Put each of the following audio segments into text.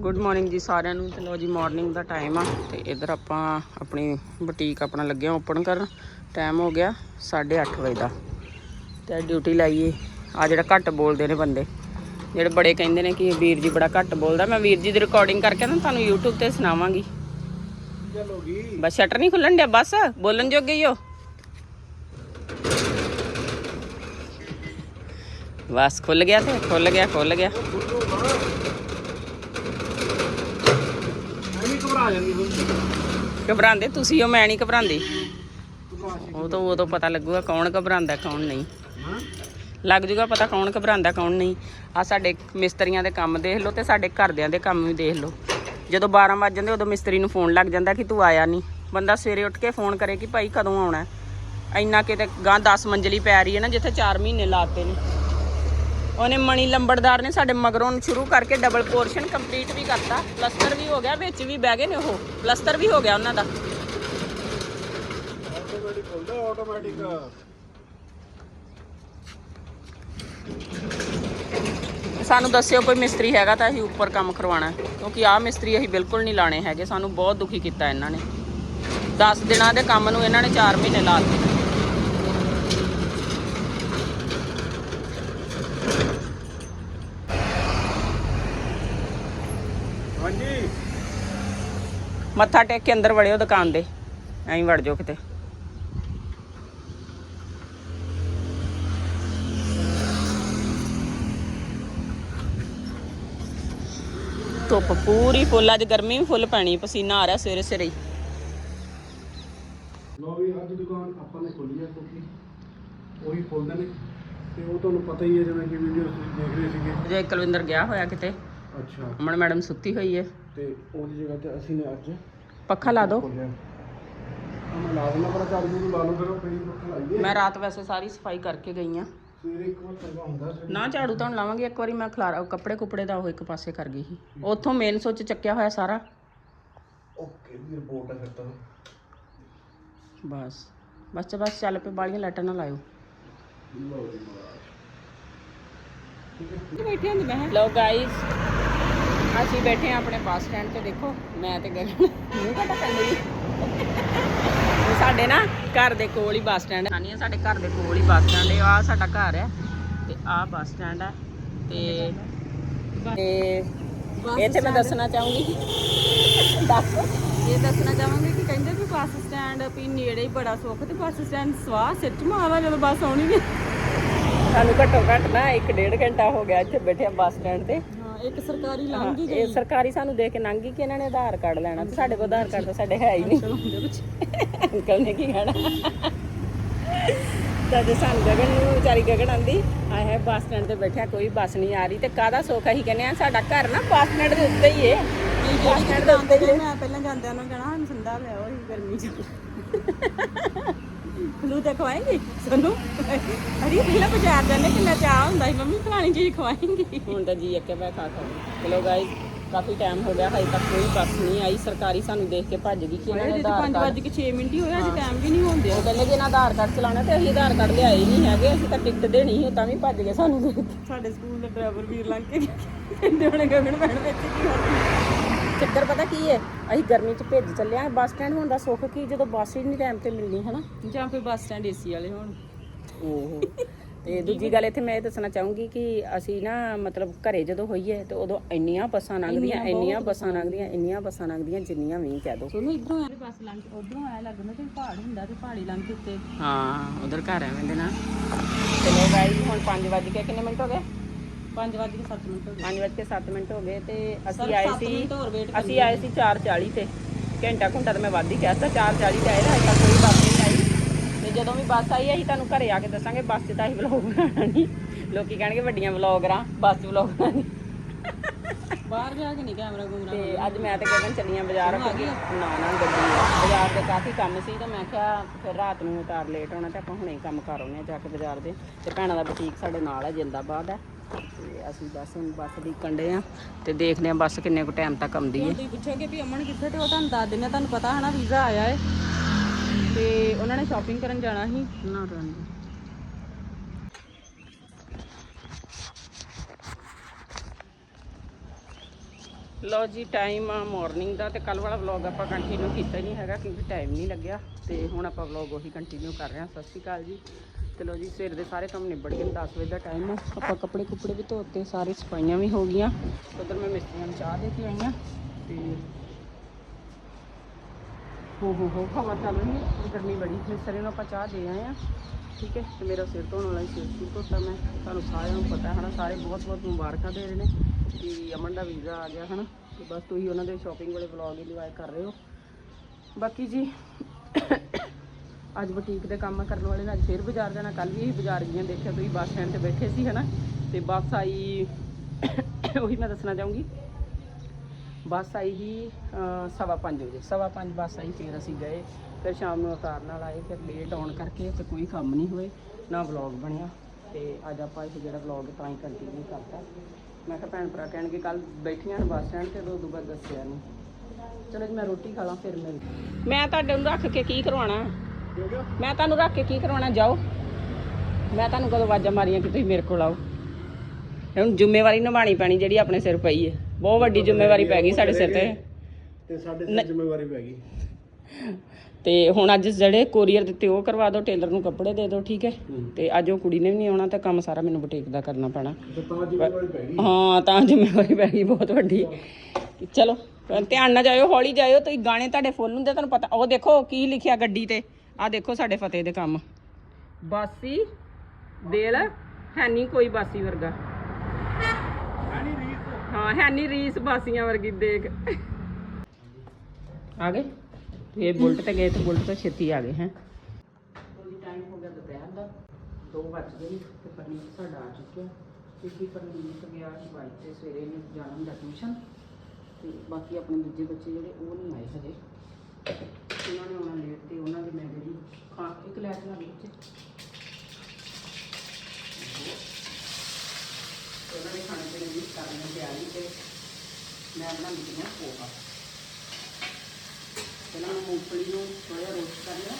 Good morning ਜੀ ਸਾਰਿਆਂ ਨੂੰ। ਤੇ ਲੋ ਜੀ ਮਾਰਨਿੰਗ ਦਾ ਟਾਈਮ ਆ। ਤੇ ਇਧਰ ਆਪਾਂ ਆਪਣੀ ਬੁਟੀਕ ਆਪਣਾ ਲੱਗਿਆ ਓਪਨ ਕਰਨ। ਟਾਈਮ ਹੋ ਗਿਆ 8:30 ਵਜੇ ਦਾ। ਤੇ ਡਿਊਟੀ ਲਾਈਏ। ਆ ਜਿਹੜਾ ਘੱਟ ਬੋਲਦੇ ਨੇ ਬੰਦੇ। ਜਿਹੜੇ ਬੜੇ ਕਹਿੰਦੇ ਨੇ ਕਿ ਵੀਰ ਜੀ ਬੜਾ ਘੱਟ ਬੋਲਦਾ। ਮੈਂ ਵੀਰ ਜੀ ਦੀ ਰਿਕਾਰਡਿੰਗ ਕਰਕੇ ਨਾ ਤੁਹਾਨੂੰ YouTube ਤੇ ਸੁਣਾਵਾਂਗੀ। ਚਲੋਗੀ ਬਸ ਸ਼ਟਰ ਨਹੀਂ ਖੁੱਲਣ ਡਿਆ? ਬਸ ਬੋਲਣ ਜੋਗੇ ਹੀ ਹੋ। ਬਸ ਖੁੱਲ ਗਿਆ ਤੇ ਖੁੱਲ ਗਿਆ ਖੁੱਲ ਗਿਆ। ਐਵੇਂ ਜਾਂਦੀ ਘਬਰਾਉਂਦੇ? ਤੁਸੀਂ ਹੋ, ਮੈਂ ਨਹੀਂ ਘਬਰਾਉਂਦੀ। ਘਬਰਾ ਸੀ ਉਹ ਤਾਂ ਪਤਾ ਲੱਗੂਗਾ ਕੌਣ ਘਬਰਾਉਂਦਾ, ਕੌਣ ਨਹੀਂ। ਹਾਂ ਲੱਗ ਜੂਗਾ ਪਤਾ ਕੌਣ ਘਬਰਾਉਂਦਾ, ਕੌਣ ਨਹੀਂ। ਆ ਸਾਡੇ ਮਿਸਤਰੀਆਂ ਦੇ ਕੰਮ ਦੇਖ ਲਓ ਤੇ ਸਾਡੇ ਘਰਦਿਆਂ ਦੇ ਕੰਮ ਵੀ ਦੇਖ ਲਓ। ਜਦੋਂ 12 ਵੱਜ ਜਾਂਦੇ, ਉਦੋਂ ਮਿਸਤਰੀ ਨੂੰ ਫੋਨ ਲੱਗ ਜਾਂਦਾ ਕਿ ਤੂੰ ਆਇਆ ਨਹੀਂ। ਬੰਦਾ ਸਵੇਰੇ ਉੱਠ ਕੇ ਫੋਨ ਕਰੇ ਕਿ ਭਾਈ ਕਦੋਂ ਆਉਣਾ ਇੰਨਾ ਕਿਤੇ ਗਾਂ 10 ਮੰਜ਼ਲੀ ਪੈ ਰਹੀ ਹੈ ਨਾ, ਜਿੱਥੇ 4 ਮਹੀਨੇ ਲਾਤੇ ਨੇ। ਉਹਨੇ ਮਣੀ ਲੰਬੜਦਾਰ ਨੇ ਸਾਡੇ ਮਗਰੋਂ ਸ਼ੁਰੂ ਕਰਕੇ ਡਬਲ ਪੋਰਸ਼ਨ ਕੰਪਲੀਟ ਵੀ ਕਰਤਾ। ਪਲਸਟਰ ਵੀ ਹੋ ਗਿਆ, ਵਿੱਚ ਵੀ ਬਹਿ ਗਏ ਨੇ ਉਹ। ਪਲਸਟਰ ਵੀ ਹੋ ਗਿਆ ਉਹਨਾਂ ਦਾ। ਆਟੋਮੈਟਿਕ ਹੁੰਦਾ ਆਟੋਮੈਟਿਕ ਸਾਨੂੰ ਦੱਸਿਓ ਕੋਈ ਮਿਸਤਰੀ ਹੈਗਾ ਤਾਂ ਅਸੀਂ ਉੱਪਰ ਕੰਮ ਕਰਵਾਉਣਾ ਕਿਉਂਕਿ ਆਹ ਮਿਸਤਰੀ ਅਸੀਂ ਬਿਲਕੁਲ ਨਹੀਂ ਲਾਣੇ ਹੈਗੇ। ਸਾਨੂੰ ਬਹੁਤ ਦੁਖੀ ਕੀਤਾ ਇਹਨਾਂ ਨੇ। 10 ਦਿਨਾਂ ਦੇ ਕੰਮ ਨੂੰ ਇਹਨਾਂ ਨੇ 4 ਮਹੀਨੇ ਲਾ ਦਿੱਤੇ। ਮੱਥਾ ਟੇਕ ਕੇ ਅੰਦਰ ਵੜਿਓ ਦੁਕਾਨ ਦੇ। ਐਂ ਵੜ ਜਾਓ ਕਿਤੇ। ਧੁੱਪ ਪੂਰੀ ਫੁੱਲ ਅੱਜ ਗਰਮੀ ਵੀ ਫੁੱਲ ਪੈਣੀ ਪਸੀਨਾ ਆ ਰਿਹਾ ਸਵੇਰੇ ਸਵੇਰੇ ਹੀ। ਲੋ ਵੀ ਅੱਜ ਦੁਕਾਨ ਆਪਾਂ ਨੇ ਖੋਲੀ ਹੈ ਕਿਉਂਕਿ ਉਹੀ ਖੋਲਦੇ ਨੇ ਤੇ ਉਹ ਤੁਹਾਨੂੰ ਪਤਾ ਹੀ ਹੈ ਜਿਵੇਂ ਕਿ ਵੀਡੀਓ ਤੁਸੀਂ ਦੇਖ ਰਹੇ ਸੀਗੇ। ਜੇ ਕੁਲਵਿੰਦਰ ਗਿਆ ਹੋਇਆ ਕਿਤੇ। ਅੱਛਾ ਅਮਨ ਮੈਡਮ ਸੁੱਤੀ ਹੋਈ ਹੈ ਤੇ ਉਹਦੀ ਜਗ੍ਹਾ ਤੇ ਅਸੀਂ ਨੇ ਅੱਜ ਪੱਖਾ ਲਾ ਦਿਓ ਖੋਲਿਆ ਆ ਮੈਂ ਲਾ ਦਿੰਦਾ ਪਰ ਚਾਰ ਨੂੰ ਲਾ ਲਓ ਫਿਰ ਉਹ ਪਈ ਪੱਖਾ ਲਾਈਏ ਮੈਂ ਰਾਤ ਵੈਸੇ ਸਾਰੀ ਸਫ਼ਾਈ ਕਰਕੇ ਗਈ ਆ ਸਵੇਰੇ ਇੱਕ ਵਾਰ ਚੰਗਾ ਹੁੰਦਾ ਸਵੇਰੇ ਨਾ ਝਾੜੂ ਤਾਂ ਲਾਵਾਂਗੀ ਇੱਕ ਵਾਰੀ ਮੈਂ ਖਲਾਰਾ ਕੱਪੜੇ ਕੁਪੜੇ ਦਾ ਉਹ ਇੱਕ ਪਾਸੇ ਕਰ ਗਈ ਸੀ ਉੱਥੋਂ ਮੇਨ ਸੁੱਚ ਚੱਕਿਆ ਹੋਇਆ ਸਾਰਾ ਓਕੇ ਵੀ ਰਿਪੋਰਟ ਹੈ ਫਿਰ ਤਾਂ ਬਸ ਬਸ ਬਸ ਚੱਲ ਪਏ ਬਾਲੀਆਂ ਲਾਈਟਾਂ ਨਾ ਲਾਇਓ ਲਓ ਜੀ ਮਹਾਰਾਜ ਬੈਠੇ ਹੁੰਦੇ ਮੈਂ ਲੋ ਗਾਇਸ ਅਸੀਂ ਬੈਠੇ ਆ ਆਪਣੇ ਬੱਸ ਸਟੈਂਡ ਤੇ ਦੇਖੋ ਮੈਂ ਤੇ ਗਗਨ ਮੂੰਹ ਘਟਾ ਪੈਂਦੀ ਸਾਡੇ ਨਾ ਘਰ ਦੇ ਕੋਲ ਹੀ ਬੱਸ ਸਟੈਂਡ ਹੈ। ਸਾਡੇ ਘਰ ਦੇ ਕੋਲ ਹੀ ਬੱਸ ਸਟੈਂਡ ਹੈ। ਆ ਸਾਡਾ ਘਰ ਹੈ ਤੇ ਆ ਬੱਸ ਸਟੈਂਡ ਹੈ ਤੇ ਤੇ ਇੱਥੇ ਮੈਂ ਦੱਸਣਾ ਚਾਹੂੰਗੀ। ਦੱਸ। ਇਹ ਦੱਸਣਾ ਚਾਹਾਂਗੇ ਕਿ ਕਹਿੰਦੇ ਵੀ ਬੱਸ ਸਟੈਂਡ ਵੀ ਨੇੜੇ ਹੀ ਬੜਾ ਸੁੱਖ ਤੇ ਬੱਸ ਸਟੈਂਡ ਸਵਾਹ ਸਿਰ ਚ ਮਾਵਾ ਜਦੋਂ ਬੱਸ ਆਉਣੀ ਵੀ। ਸਾਨੂੰ ਘੱਟੋ ਘੱਟ ਨਾ 1.5 ਘੰਟਾ ਹੋ ਗਿਆ ਇੱਥੇ ਬੈਠੇ ਬੱਸ ਸਟੈਂਡ ਤੇ। ਇੱਕ ਸਰਕਾਰੀ ਲੰਘ ਗਈ। ਇਹ ਸਰਕਾਰੀ ਸਾਨੂੰ ਦੇਖ ਕੇ ਲੰਘ ਗਈ ਕਿ ਇਹਨਾਂ ਨੇ ਆਧਾਰ ਕਾਰਡ ਲੈਣਾ ਤੇ ਸਾਡੇ ਕੋਲ ਆਧਾਰ ਕਾਰਡ ਤਾਂ ਸਾਡੇ ਹੈ ਹੀ ਨਹੀਂ। ਹੁੰਦੇ ਅੰਕਲ ਨੇ ਕੀ ਕਹਿਣਾ? ਤਾਂ ਜੇ ਸਾਨੂੰ ਗਗਨ ਨੂੰ ਵਿਚਾਰੀ ਗਗਨ ਆਂਦੀ ਆਏ ਹੈ ਬੱਸ ਸਟੈਂਡ ਤੇ ਬੈਠਿਆ ਕੋਈ ਬੱਸ ਨਹੀਂ ਆ ਰਹੀ ਤੇ ਕਾਹਦਾ ਸੁੱਖ ਅਸੀਂ ਕਹਿੰਦੇ ਆ ਸਾਡਾ ਘਰ ਨਾ ਬੱਸ ਸਟੈਂਡ ਦੇ ਉੱਤੇ ਹੀ ਹੈ ਬੱਸ ਸਟੈਂਡ ਦੇ ਉੱਤੇ ਹੀ ਹੈ। ਮੈਂ ਪਹਿਲਾਂ ਜਾਂਦਿਆਂ ਨੂੰ ਕਹਿਣਾ ਹਾਂ ਸੰਦਾ ਲਿਆ ਹੋਈ ਗਰਮੀ ਚ। ਫਲੂ ਤੇ ਖਵਾਏਂਗੀ? ਸਾਨੂੰ? ਅਰੇ ਪਹਿਲਾਂ ਬਾਜ਼ਾਰ ਜਾਂਦੇ ਕਿੰਨਾ ਚਾਹ ਹੁੰਦਾ ਸੀ ਮੰਮੀ ਫਲਾਣੀ ਚੀਜ਼ ਖਵਾਏਂਗੀ। ਹੁਣ ਤਾਂ ਜੀ ਅੱਕੇ ਬੈ ਖਾ ਖਾ ਚਲੋ ਗਾਇਸ ਕਾਫੀ ਟਾਈਮ ਹੋ ਗਿਆ ਹਜੇ ਤੱਕ ਕੋਈ ਬੱਸ ਨਹੀਂ ਆਈ ਸਰਕਾਰੀ ਸਾਨੂੰ ਦੇਖ ਕੇ ਭੱਜ ਗਈ ਕਿ ਇਹਨਾਂ ਨੇ ਆਧਾਰ 5 ਕਾਰਡ ਵਜੇ ਕੇ 6 ਮਿੰਟ ਹੀ ਹੋਏ ਅਜੇ ਟਾਈਮ ਵੀ ਨਹੀਂ ਹੁੰਦੇ ਉਹ ਕਹਿੰਦੇ ਕਿ ਇਹਨਾਂ ਆਧਾਰ ਕਾਰਡ ਚਲਾਉਣਾ ਤੇ ਅਸੀਂ ਆਧਾਰ ਕਾਰਡ ਲਿਆਏ ਨਹੀਂ ਹੈਗੇ ਅਸੀਂ ਤਾਂ ਟਿਕਟ ਦੇਣੀ ਸੀ ਤਾਂ ਵੀ ਭੱਜ ਗਏ ਸਾਨੂੰ ਦੇਖ ਕੇ। ਸਾਡੇ ਸਕੂਲ ਦੇ ਡਰਾਈਵਰ ਵੀਰ ਲੰਘ ਕੇ ਕਹਿੰਦੇ ਹੋਣੇ ਗਗਨ ਭੈਣ ਵਿੱਚ ਕੀ? ਹੋਣਾ ਚੱਕਰ ਪਤਾ ਕੀ ਹੈ ਅਸੀਂ ਗਰਮੀ 'ਚ ਭੇਜ ਚੱਲੇ ਆ। ਬੱਸ ਸਟੈਂਡ ਹੋਣ ਦਾ ਸੁੱਖ ਕੀ? ਜਦੋਂ ਬੱਸ ਹੀ ਨਹੀਂ ਟਾਈਮ ਤੇ ਮਿਲਣੀ ਹਨਾ? ਜਾਂ ਫਿਰ ਬੱਸ ਸਟੈਂਡ ਏਸੀ ਵਾਲੇ ਹੋਣ। ਓਹੋ। ਤੇ ਦੂਜੀ ਗੱਲ ਇੱਥੇ ਮੈਂ ਇਹ ਦੱਸਣਾ ਚਾਹੂੰਗੀ ਕਿ ਅਸੀਂ ਨਾ ਮਤਲਬ ਘਰੇ ਜਦੋਂ ਹੋਈਏ ਤੇ ਉਦੋਂ ਇੰਨੀਆਂ ਬੱਸਾਂ ਲੰਘਦੀਆਂ ਇੰਨੀਆਂ ਬੱਸਾਂ ਲੰਘਦੀਆਂ ਇੰਨੀਆਂ ਬੱਸਾਂ ਲੰਘਦੀਆਂ ਜਿੰਨੀਆਂ ਵੀ ਕਹਿ ਦੋ। ਸੋਨੂੰ ਇਧਰੋਂ ਆਏ ਬੱਸ ਲੰਘ ਉਧਰੋਂ ਆਇਆ ਲੱਗਦਾ ਤੇ ਪਹਾੜ ਹੁੰਦਾ ਤੇ ਪਹਾੜੀ ਲੰਘ ਕੇ ਉੱਤੇ ਹਾਂ ਉਧਰ ਘਰ ਐਵੇਂ ਦੇ ਨਾ। ਚਲੋ ਗਾਈਸ ਹੁਣ 5 ਵਜ ਕਿੰਨੇ ਮਿੰਟ ਹੋ ਗਏ? 5 ਵਜੇ 7 ਮਿੰਟ ਹੋ ਗਏ। 5 ਵਜ ਕੇ 7 ਮਿੰਟ ਹੋ ਗਏ ਤੇ ਅਸੀਂ ਆਏ ਸੀ ਅਸੀਂ ਆਏ ਸੀ। 4:40 ਤੇ। ਘੰਟਾ ਘੰਟਾ ਤਾਂ ਮੈਂ ਵੱਧ ਹੀ ਕਹਿਤਾ 4:40 ਤੇ ਆਏ ਨਾ ਅਜੇ ਤੱਕ ਕੋਈ ਬੱਸ ਨਹੀਂ ਆਈ। ਤੇ ਜਦੋਂ ਵੀ ਬੱਸ ਆਈ ਅਸੀਂ ਤੁਹਾਨੂੰ ਘਰੇ ਆ ਕੇ ਦੱਸਾਂਗੇ ਬੱਸ 'ਚ ਤਾਂ ਅਸੀਂ ਵਲੌਗ ਬਣਾਉਣਾ ਨਹੀਂ। ਲੋਕੀ ਕਹਿਣਗੇ ਵੱਡੀਆਂ ਵਲੌਗਰਾਂ ਬੱਸ 'ਚ ਵਲੌਗ ਬਣਾਉਣੀ ਬਾਹਰ ਜਾ ਕੇ ਨਹੀਂ ਕੈਮਰਾ ਘੁੰਮਣਾ ਤੇ ਅੱਜ ਮੈਂ ਤੇ ਗਗਨ ਚੱਲੀਆਂ ਬਾਜ਼ਾਰ ਨਾ ਨਾ ਗੱਡੀ। ਬਾਜ਼ਾਰ ਦੇ ਕਾਫੀ ਕੰਮ ਸੀ ਤਾਂ ਮੈਂ ਕਿਹਾ ਫਿਰ ਰਾਤ ਨੂੰ ਉਤਾਰ ਲੇਟ ਹੋਣਾ ਤੇ ਆਪਾਂ ਹੁਣੇ ਹੀ ਕੰਮ ਕਰ ਆਉਂਦੇ ਆ ਜਾ ਕੇ ਬਾਜ਼ਾਰ ਦੇ। ਤੇ ਭੈਣਾਂ ਦਾ ਬੁਟੀਕ ਸਾਡੇ ਨਾਲ ਹੈ ਜਿੰਦਾਬਾਦ ਹੈ। ਤੇ ਅਸੀਂ ਬਸ ਹੁਣ ਬੱਸ ਦੀ ਕੰਡੇ ਆ ਤੇ ਦੇਖਦੇ ਆ ਬੱਸ ਕਿੰਨੇ ਕੁ ਟਾਈਮ ਤੱਕ ਆਉਂਦੀ ਹੈ। ਤੁਸੀਂ ਪੁੱਛੋਗੇ ਵੀ ਅਮਨ ਕਿੱਥੇ ਤੇ ਉਹ ਤੁਹਾਨੂੰ ਦੱਸ ਦਿੰਦੇ ਤੁਹਾਨੂੰ ਪਤਾ ਹੈ ਨਾ ਵੀਜ਼ਾ ਆਇਆ ਹੈ। ਤੇ ਉਹਨਾਂ ਨੇ ਸ਼ਾਪਿੰਗ ਕਰਨ ਜਾਣਾ ਸੀ। ਨਾ ਰੰਗ ਲੋ ਜੀ ਟਾਈਮ ਆ ਮਾਰਨਿੰਗ ਦਾ ਤੇ ਕੱਲ ਵਾਲਾ ਵਲੌਗ ਆਪਾਂ ਕੰਟੀਨਿਊ ਕੀਤਾ ਹੀ ਨਹੀਂ ਹੈਗਾ ਕਿਉਂਕਿ ਟਾਈਮ ਨਹੀਂ ਲੱਗਿਆ। ਤੇ ਹੁਣ ਆਪਾਂ ਵਲੌਗ ਉਹੀ ਕੰਟੀਨਿਊ ਕਰ ਰਹੇ ਹਾਂ। ਸਤਿ ਸ਼੍ਰੀ ਅਕਾਲ ਜੀ। ਤੇ ਲੋ ਜੀ, ਸਵੇਰ ਦੇ ਸਾਰੇ ਕੰਮ ਨਿਬੜ ਗਏ ਨੇ 10 ਵਜੇ ਦਾ ਟਾਈਮ ਆ। ਆਪਾਂ ਕੱਪੜੇ ਕੁੱਪੜੇ ਵੀ ਧੋਤੇ, ਸਾਰੇ ਸਫਾਈਆਂ ਵੀ ਹੋ ਗਈਆਂ। ਉਧਰ ਮੈਂ ਮਿਸਤਰੀਆਂ ਨੂੰ ਚਾਹ ਦੇ ਕੇ ਆਈ ਹਾਂ। ਤੇ ਹੋ ਹੋ ਹੋ, ਹਵਾ ਚੱਲ ਰਹੀ ਹੈ। ਗਰਮੀ ਬੜੀ ਮਿਸਤਰੀ ਨੂੰ ਆਪਾਂ ਚਾਹ ਦੇ ਆਏ ਆ ਠੀਕ ਹੈ। ਤੇ ਮੇਰਾ ਸਿਰ ਧੋਣ ਵਾਲਾ ਹੀ ਸਿਰ ਸੀ ਧੋਤਾ ਮੈਂ। ਤੁਹਾਨੂੰ ਸਾਰਿਆਂ ਨੂੰ ਪਤਾ ਹੈ ਨਾ ਸਾਰੇ ਬਹੁਤ ਬਹੁਤ ਮੁਬਾਰਕਾਂ ਦੇ ਰਹੇ ਨੇ। ਕਿ ਅਮਨ ਦਾ ਵੀਜ਼ਾ ਆ ਗਿਆ ਹੈ ਨਾ ਤੇ ਬਸ ਤੁਸੀਂ ਉਹਨਾਂ ਦੇ ਸ਼ਾਪਿੰਗ ਵਾਲੇ ਵਲੌਗ ਇੰਜੋਏ ਕਰ ਰਹੇ ਹੋ। ਬਾਕੀ ਜੀ, ਅੱਜ ਬੁਟੀਕ ਦੇ ਕੰਮ ਕਰਨ ਵਾਲੇ ਨੇ ਅੱਜ ਫੇਰ ਬਾਜ਼ਾਰ ਜਾਣਾ। ਕੱਲ ਵੀ ਇਹੀ ਬਾਜ਼ਾਰ ਗਈਆਂ, ਦੇਖਿਆ ਤੁਸੀਂ ਬੱਸ ਸਟੈਂਡ ਤੇ ਬੈਠੇ ਸੀ ਹੈ ਨਾ ਤੇ ਬੱਸ ਆਈ, ਉਹੀ ਮੈਂ ਦੱਸਣਾ ਚਾਹੂੰਗੀ। ਬੱਸ ਆਈ ਜੀ ਸਵਾ ਪੰਜ ਵਜੇ। ਸਵਾ ਪੰਜ ਬੱਸ ਆਈ, ਫਿਰ ਅਸੀਂ ਗਏ। ਫਿਰ ਸ਼ਾਮ ਨੂੰ ਅਵਤਾਰ ਨਾਲ ਆਏ, ਫਿਰ ਲੇਟ ਆਉਣ ਕਰਕੇ ਤੇ ਕੋਈ ਕੰਮ ਨਹੀਂ ਹੋਏ, ਨਾ ਵਲੌਗ ਬਣਿਆ। ਤੇ ਅੱਜ ਆਪਾਂ ਇਹ ਜਿਹੜਾ ਵਲੌਗ ਤਾਂ ਹੀ ਕੰਟੀਨਿਊ ਕਰਤਾ। ਮੈਂ ਕਿਹਾ ਭੈਣ ਭਰਾ ਕਹਿਣਗੇ ਕੱਲ ਬੈਠੀਆਂ ਨੇ ਬੱਸ ਸਟੈਂਡ ਤੇ ਉਦੋਂ ਬਾਅਦ ਦੱਸਿਆ ਨਹੀਂ ਚਲੋ ਜੀ ਮੈਂ ਰੋਟੀ ਖਾ ਲਾਂ ਫਿਰ ਮਿਲ ਮੈਂ ਤੁਹਾਡੇ ਨੂੰ ਰੱਖ ਕੇ ਕੀ ਕਰਵਾਉਣਾ? ਮੈਂ ਤੁਹਾਨੂੰ ਰੱਖ ਕੇ ਕੀ ਕਰਵਾਉਣਾ? ਜਾਓ। ਮੈਂ ਤੁਹਾਨੂੰ ਕਦੋਂ ਆਵਾਜ਼ਾਂ ਮਾਰੀਆਂ ਕਿ ਤੁਸੀਂ ਮੇਰੇ ਕੋਲ ਆਓ। ਹੁਣ ਜ਼ਿੰਮੇਵਾਰੀ ਨਿਭਾਣੀ ਪੈਣੀ ਜਿਹੜੀ ਆਪਣੇ ਸਿਰ ਪਈ ਹੈ। ਬਹੁਤ ਵੱਡੀ ਜ਼ਿੰਮੇਵਾਰੀ ਪੈ ਗਈ ਸਾਡੇ ਸਿਰ ਤੇ। ਤੇ ਸਾਡੇ ਸਿਰ ਜ਼ਿੰਮੇਵਾਰੀ ਪੈ ਗਈ। ਤੇ ਹੁਣ ਅੱਜ ਜਿਹੜੇ ਕੋਰੀਅਰ ਦਿੱਤੇ ਉਹ ਕਰਵਾ ਦਿਓ ਟੇਲਰ ਨੂੰ ਕੱਪੜੇ ਦੇ ਦਿਓ ਠੀਕ ਹੈ? ਤੇ ਅੱਜ ਉਹ ਕੁੜੀ ਨੇ ਵੀ ਨਹੀਂ ਆਉਣਾ ਤਾਂ ਕੰਮ ਸਾਰਾ ਮੈਨੂੰ ਬੁਟੀਕ ਦਾ ਕਰਨਾ ਪੈਣਾ। ਹਾਂ ਤਾਂ ਜ਼ਿੰਮੇਵਾਰੀ ਪੈ ਗਈ ਬਹੁਤ ਵੱਡੀ। ਚਲੋ ਧਿਆਨ ਨਾਲ ਜਾਇਓ ਹੌਲੀ ਜਾਇਓ ਤੁਸੀਂ ਗਾਣੇ ਤੁਹਾਡੇ ਫੁੱਲ ਹੁੰਦੇ ਤੁਹਾਨੂੰ ਪਤਾ ਉਹ ਦੇਖੋ ਕੀ ਲਿਖਿਆ ਗੱਡੀ ਤੇ। ਆਹ ਦੇਖੋ ਸਾਡੇ ਫਤਿਹ ਦੇ ਕੰਮ। ਬਾਸੀ ਦਿਲ ਹੈ ਨਹੀਂ ਕੋਈ ਬਾਸੀ ਵਰਗਾ। ਹਾਂ ਹੈ ਨਹੀਂ ਰੀਸ ਬਾਸੀਆਂ ਵਰਗੀ ਦੇਖ। ਆ ਗਏ? ਤੇ ਇਹ ਬੁਲਟ ਤੇ ਗਏ ਤੇ ਬੁਲਟ ਤੋਂ ਛੇਤੀ ਆ ਗਏ ਹੈ। ਟਾਈਮ ਹੋ ਗਿਆ ਦੁਪਹਿਰ ਦਾ 2 ਵੱਜ ਗਏ ਤੇ ਪਰਨੀਤ ਸਾਡਾ ਆ ਚੁੱਕਿਆ। ਕਿਉਂਕਿ ਪਰਨੀਤ ਗਿਆ ਬਾਈਕ ਤੇ ਸਵੇਰੇ ਨੇ ਜਾਣਾ ਹੁੰਦਾ ਟਿਊਸ਼ਨ। ਤੇ ਬਾਕੀ ਆਪਣੇ ਦੂਜੇ ਬੱਚੇ ਜਿਹੜੇ ਉਹ ਨਹੀਂ ਆਏ ਹਜੇ। ਉਹਨਾਂ ਨੇ ਆਉਣਾ ਲੇਟ ਤੇ ਉਹਨਾਂ ਦੀ ਮੈਂ ਜਿਹੜੀ ਖਾ ਇੱਕ ਲੈ ਕੇ ਆ ਬੱਚੇ ਉਹਨਾਂ ਨੇ ਖਾਣੇ ਪੀਣੇ ਦੀ ਕਰਨ ਦੀ ਤਿਆਰੀ ਤੇ ਮੈਂ ਬਣਾਉਂਦੀ ਹਾਂ ਪੋਹਾ ਪਹਿਲਾਂ ਮੈਂ ਮੂੰਗਫਲੀ ਨੂੰ ਥੋੜ੍ਹਾ ਜਿਹਾ ਰੋਸਟ ਕਰ ਲਿਆ।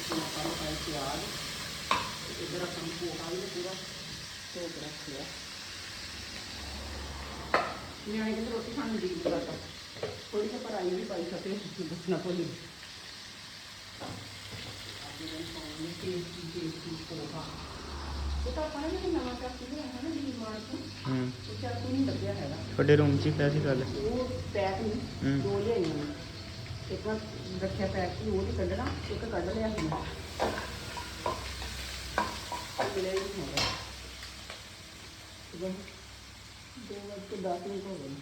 ਇਸ ਨੂੰ ਆਪਾਂ ਨੂੰ ਪਾਈ ਪਿਆਜ਼। ਤੇ ਇੱਧਰ ਆਪਾਂ ਨੂੰ ਪੋਹਾ ਵੀ ਪੂਰਾ ਧੋ ਕੇ ਰੱਖ ਲਿਆ। ਨਿਆਣੇ ਕਹਿੰਦੇ ਰੋਟੀ ਖਾਣ ਨੂੰ ਜੀ ਕਰਦਾ। ਥੋੜੀ ਜਿਹੀ ਪਰਾਈ ਵੀ ਪਾਈ ਸਕੇ ਦੱਸਣਾ ਭੁੱਲੀ ਇਹ ਤਾਂ ਆਪਾਂ ਇੱਕ ਵਾਰ ਰੱਖਿਆ ਪੈਕ ਸੀ ਉਹ ਨਹੀਂ ਕੱਢਣਾ ਇੱਕ ਕੱਢ ਲਿਆ ਸੀ। ਮੈਂ ਨਹੀਂ ਹੈਗਾ। ਦੋ ਵਜੇ ਤੋਂ 10 ਮਿੰਟ ਹੋ ਗਏ ਨੇ।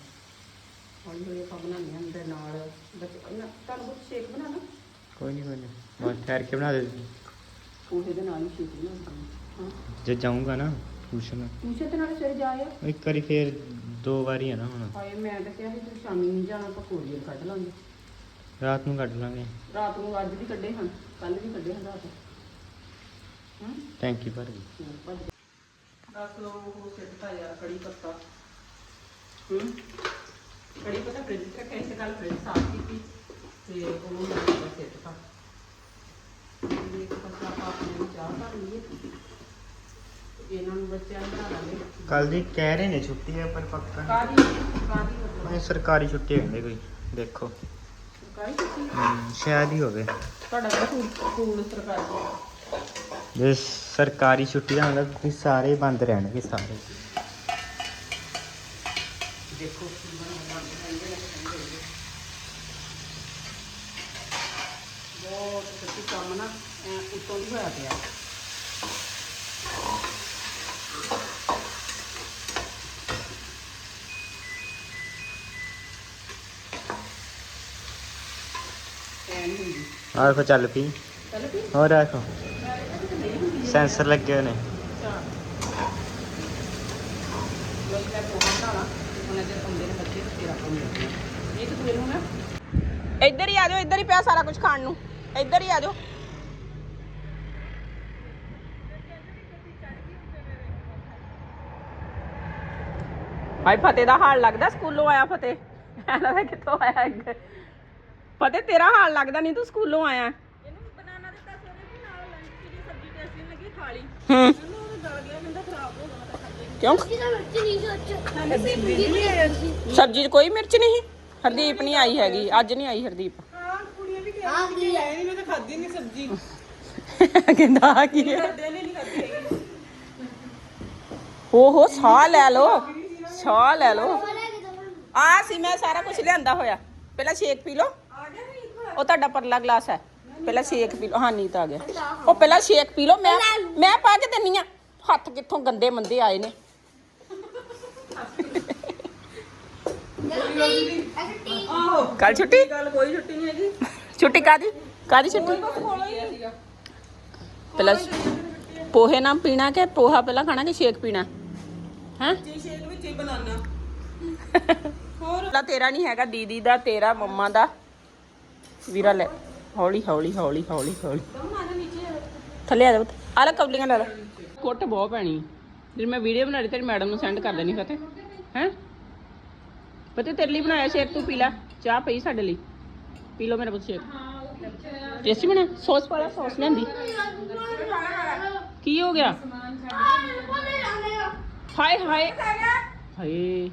ਹੌਲੀ ਹੌਲੀ ਆਪਾਂ ਬਣਾਉਂਦੇ ਹਾਂ ਤੇ ਨਾਲ। ਤੁਹਾਨੂੰ ਕੁਝ ਸ਼ੇਕ ਬਣਾਉਣਾ? ਕੋਈ ਨਹੀਂ ਕੋਈ ਨਹੀਂ। ਬਸ ਠਹਿਰ ਕੇ ਬਣਾ ਦੇ। ਉਹਦੇ ਦੇ ਨਾਲ ਹੀ ਸ਼ੇਕ ਬਣਾਉਂਦੇ ਹਾਂ। ਜੇ ਜਾਊਂਗਾ ਨਾ ਟਿਊਸ਼ਨ ਟਿਊਸ਼ਨ ਤੇ ਨਾਲ ਸਵੇਰ ਜਾਇਆ ਇੱਕ ਵਾਰੀ ਫੇਰ ਦੋ ਵਾਰੀ ਹੈ ਨਾ ਹੁਣ। ਹਾਏ ਮੈਂ ਤਾਂ ਕਿਹਾ ਸੀ ਤੂੰ ਸ਼ਾਮੀ ਨਹੀਂ ਜਾਣਾ ਕੋਰੀਅਰ ਕੱਢ ਲਾਂਗੇ। ਰਾਤ ਨੂੰ ਕੱਢ ਲਾਂਗੇ। ਰਾਤ ਨੂੰ ਅੱਜ ਵੀ ਕੱਢੇ ਹਨ ਕੱਲ ਵੀ ਕੱਢੇ ਹਨ ਰਾਤ। ਹੂੰ ਟੈਂਕੀ ਭਰ ਗਈ ਦਸ ਲੋ ਉਹ ਸਿੱਟਤਾ ਯਾਰ ਕੜੀ ਪੱਤਾ। ਹੂੰ ਕੜੀ ਪੱਤਾ ਫ੍ਰਿਜ ਤੇ ਕੈਸੇ ਕੱਲ ਫ੍ਰਿਜ ਸਾਫ਼ ਕੀਤੀ। ਤੇ ਉਹ ਮੈਂ ਲਾਂਗੇ। ਕੱਲ ਦੀ ਕਹਿ ਰਹੇ ਨੇ ਛੁੱਟੀ ਹੈ ਪਰ ਪੱਕਾ ਕਾਦੀ ਸਰਕਾਰੀ ਛੁੱਟੀ ਹੁੰਦੀ ਕੋਈ ਦੇਖੋ। ਕਾਦੀ ਛੁੱਟੀ ਹਮ, ਸ਼ਾਇਦ ਹੀ ਹੋਵੇ। ਤੁਹਾਡਾ ਸਕੂਲ ਸਕੂਲ ਸਰਕਾਰੀ ਹੈ? ਜੇ ਸਰਕਾਰੀ ਛੁੱਟੀ ਦਾ ਮਤਲਬ ਕਿ ਸਾਰੇ ਬੰਦ ਰਹਿਣਗੇ ਸਾਰੇ। ਦੇਖੋ ਕੀ ਬਣਦਾ ਬਣਦਾ ਬਹੁਤ ਸੱਚੀ ਕੰਮ ਨਾ ਐਂ ਉੱਤੋਂ ਦੀ ਹੋਇਆ ਪਿਆ। ਆਹ ਦੇਖੋ ਚੱਲ ਪਈ। ਚੱਲ ਹੋਰ ਦੇਖੋ। ਹੁੰਦੀ ਸੈਂਸਰ ਲੱਗੇ ਹੋਏ ਨੇ। ਦੇ ਇੱਧਰ ਹੀ ਆ ਜਾਓ ਇੱਧਰ ਹੀ ਪਿਆ ਸਾਰਾ ਕੁਝ ਖਾਣ ਨੂੰ। ਇੱਧਰ ਹੀ ਆ ਜਾਓ। ਭਾਈ ਫਤਿਹ ਦਾ ਹਾਲ ਲੱਗਦਾ ਸਕੂਲੋਂ ਆਇਆ ਫਤਿਹ। ਇਹਨਾਂ ਕਿੱਥੋਂ ਆਇਆ ਫਤਿਹ ਤੇਰਾ ਹਾਲ ਲੱਗਦਾ ਨਹੀਂ ਤੂੰ ਸਕੂਲੋਂ ਆਇਆ। ਇਹਨੂੰ ਬਨਾਨਾ ਦਿੱਤਾ ਸਵੇਰੇ ਵੀ ਨਾਲ ਲੰਚ ਦੀ ਸਬਜ਼ੀ ਟੇਸਟੀ ਲੱਗੀ ਖਾ ਲਈ। ਹੂੰ। ਉਹਨੂੰ ਉਹ ਗਲ ਗਿਆ ਕਹਿੰਦਾ ਖਰਾਬ ਹੋ ਗਿਆ ਮੈਂ ਤਾਂ ਖਾਧਾ ਹੀ ਨਹੀਂ ਕਿਉਂ ਜਿਹਦਾ ਮਿਰਚ ਨਹੀਂ ਸੋਚ ਸਬਜ਼ੀ 'ਚ ਕੋਈ ਮਿਰਚ ਨਹੀਂ ਹਰਦੀਪ ਨਹੀਂ ਆਈ ਹੈਗੀ ਅੱਜ ਨਹੀਂ ਆਈ ਹਰਦੀਪ। ਆ ਗਈ ਹੈ? ਕਹਿੰਦਾ ਆ ਕੀ ਹੈ? ਹੋ ਹੋ ਸਾਹ ਲੈ ਲੋ ਸਾਹ ਲੈ ਲੋ ਆ ਸੀ ਮੈਂ ਸਾਰਾ ਕੁਝ ਲਿਆਂਦਾ ਹੋਇਆ। ਪਹਿਲਾਂ ਸ਼ੇਕ ਪੀ ਲੋ ਉਹ ਤੁਹਾਡਾ ਪਰਲਾ ਗਲਾਸ ਹੈ। ਪਹਿਲਾਂ ਸ਼ੇਕ ਪੀ ਲੋ ਹਾਂ ਨੀਤ ਆ ਗਿਆ। ਉਹ ਪਹਿਲਾਂ ਸ਼ੇਕ ਪੀ ਲੋ ਮੈਂ ਮੈਂ ਪਾ ਕੇ ਦਿੰਨੀ ਆ। ਹੱਥ ਕਿੱਥੋਂ ਗੰਦੇ ਮੰਦੇ ਆਏ ਨੇ। ਕੱਲ ਛੁੱਟੀ? ਕੱਲ ਕੋਈ ਛੁੱਟੀ ਨਹੀਂ ਹੈਗੀ ਛੁੱਟੀ? ਕਾਦੀ ਕਾਦੀ ਛੁੱਟੀ ਪਹਿਲਾਂ ਪੋਹੇ ਨਾ ਪੀਣਾ ਕਿ ਪੋਹਾ ਪਹਿਲਾਂ ਖਾਣਾ ਕਿ ਸ਼ੇਕ ਪੀਣਾ? ਹੈ? ਜੀ ਸ਼ੇਕ ਵਿੱਚ ਹੀ ਬਨਾਨਾ ਲਾ ਤੇਰਾ ਨਹੀਂ ਹੈਗਾ ਦੀਦੀ ਦਾ ਤੇਰਾ ਮੰਮਾ ਦਾ। ਵੀਰਾ ਲੈ। ਹੌਲੀ ਹੌਲੀ ਹੌਲੀ ਹੌਲੀ ਹੌਲੀ। ਥੱਲੇ ਆ ਜਾ ਪੁੱਤ। ਆ ਲੈ ਕਬਲੀਆਂ ਲੈ ਲੈ। ਕੁੱਟ ਬਹੁਤ ਪੈਣੀ। ਜੇ ਮੈਂ ਵੀਡੀਓ ਬਣਾ ਰਹੀ ਤੇਰੀ ਮੈਡਮ ਨੂੰ ਸੈਂਡ ਕਰ ਦੇਣੀ ਫਤਿਹ। ਹੈ? ਫਤਿਹ, ਤੇਰੇ ਲਈ ਬਣਾਇਆ ਸ਼ੇਕ ਤੂੰ ਪੀ ਲੈ। ਚਾਹ ਪਈ ਸਾਡੇ ਲਈ। ਪੀ ਲਓ ਮੇਰਾ ਪੁੱਤ ਸ਼ੇਕ। ਟੇਸਟੀ ਬਣਾ ਸੌਸ ਵਾਲਾ ਸੌਸ ਲੈਂਦੀ ਕੀ ਹੋ ਗਿਆ? ਹਾਏ ਹਾਏ। ਹਾਏ।